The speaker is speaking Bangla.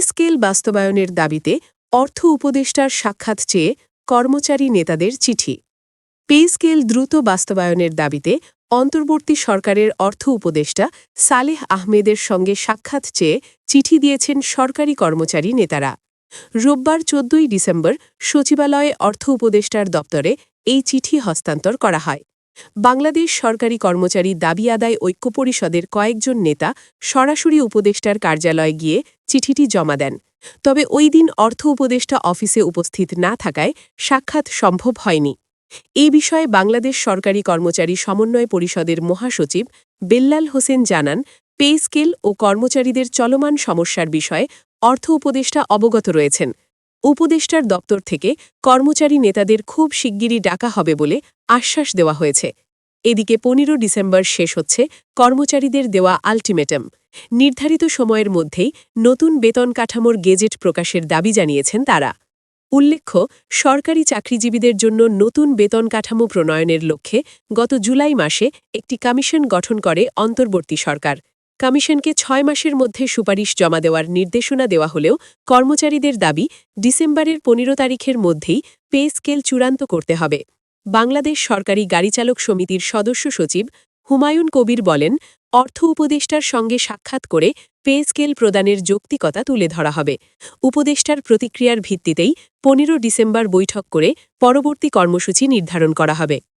স্কেল বাস্তবায়নের দাবিতে অর্থ উপদেষ্টার সাক্ষাৎ চেয়ে কর্মচারী নেতাদের চিঠি। পে স্কেল দ্রুত বাস্তবায়নের দাবিতে অন্তর্বর্তী সরকারের অর্থ উপদেষ্টা সালেহ আহমেদের সঙ্গে সাক্ষাৎ চেয়ে চিঠি দিয়েছেন সরকারি কর্মচারী নেতারা। রোববার চোদ্দই ডিসেম্বর সচিবালয়ে অর্থ উপদেষ্টার দপ্তরে এই চিঠি হস্তান্তর করা হয়। বাংলাদেশ সরকারি কর্মচারী দাবি আদায় ঐক্য পরিষদের কয়েকজন নেতা সরাসরি উপদেষ্টার কার্যালয়ে গিয়ে চিঠিটি জমা দেন। তবে ওই দিন অর্থ উপদেষ্টা অফিসে উপস্থিত না থাকায় সাক্ষাৎ সম্ভব হয়নি। এই বিষয়ে বাংলাদেশ সরকারি কর্মচারী সমন্বয় পরিষদের মহাসচিব বেল্লাল হোসেন জানান, পে স্কেল ও কর্মচারীদের চলমান সমস্যার বিষয়ে অর্থ উপদেষ্টা অবগত রয়েছেন। উপদেষ্টার দপ্তর থেকে কর্মচারী নেতাদের খুব শিগগিরই ডাকা হবে বলে আশ্বাস দেওয়া হয়েছে। এদিকে পনেরো ডিসেম্বর শেষ হচ্ছে কর্মচারীদের দেওয়া আলটিমেটাম। নির্ধারিত সময়ের মধ্যেই নতুন বেতন কাঠামোর গেজেট প্রকাশের দাবি জানিয়েছেন তারা। উল্লেখ্য, সরকারি চাকরিজীবীদের জন্য নতুন বেতন কাঠামো প্রণয়নের লক্ষ্যে গত জুলাই মাসে একটি কমিশন গঠন করে অন্তর্বর্তী সরকার। কমিশনকে ছয় মাসের মধ্যে সুপারিশ জমা দেওয়ার নির্দেশনা দেওয়া হলেও কর্মচারীদের দাবি, ডিসেম্বরের পনেরো তারিখের মধ্যেই পে স্কেল চূড়ান্ত করতে হবে। বাংলাদেশ সরকারি গাড়িচালক সমিতির সদস্য সচিব হুমায়ুন কবির বলেন, অর্থ উপদেষ্টার সঙ্গে সাক্ষাৎ করে পে স্কেল প্রদানের যৌক্তিকতা তুলে ধরা হবে। উপদেষ্টার প্রতিক্রিয়ার ভিত্তিতেই পনেরো ডিসেম্বর বৈঠক করে পরবর্তী কর্মসূচি নির্ধারণ করা হবে।